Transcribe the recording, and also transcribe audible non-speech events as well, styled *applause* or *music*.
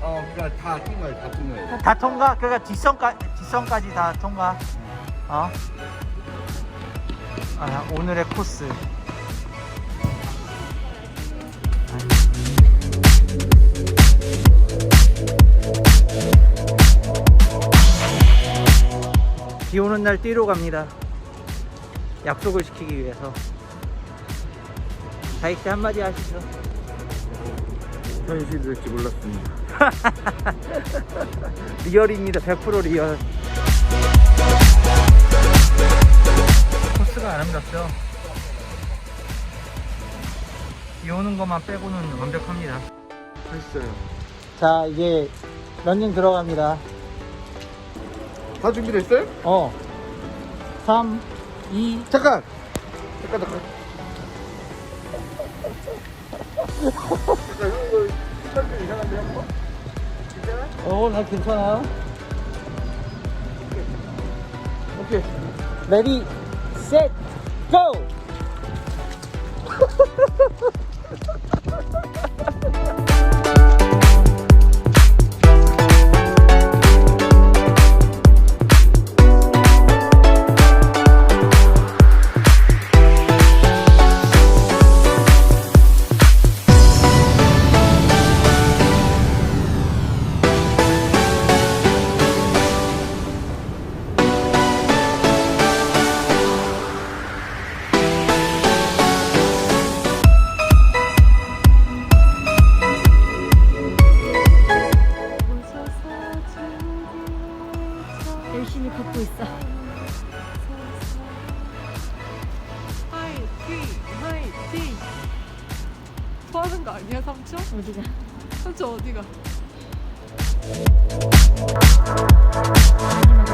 다 통과해, 다 통과해. 다 통과? 그러니까 뒷선까 뒷선까지 다 통과. 어? 아, 오늘의 코스. 비 오는 날 뛰러 갑니다. 약속을 지키기 위해서. 다익씨 한마디 하시죠. 현실이 될지 몰랐습니다. *laughs* 리얼입니다. 100% 리얼. 코스가 아름답죠? 비 오는 것만 빼고는 완벽합니다. 하셨어요. 자, 이제 런닝 들어갑니다. 다 준비됐어요? 어. 3, 2, 잠깐! 잠깐, 잠깐. 어, 나 괜찮아. 오케이. 레디, 셋, 고! 열심히 걷고 있어. 화이팅! 화이팅! 좋아하는 거 아니야, 삼촌? 어디가? 삼촌 어디가? 마지막.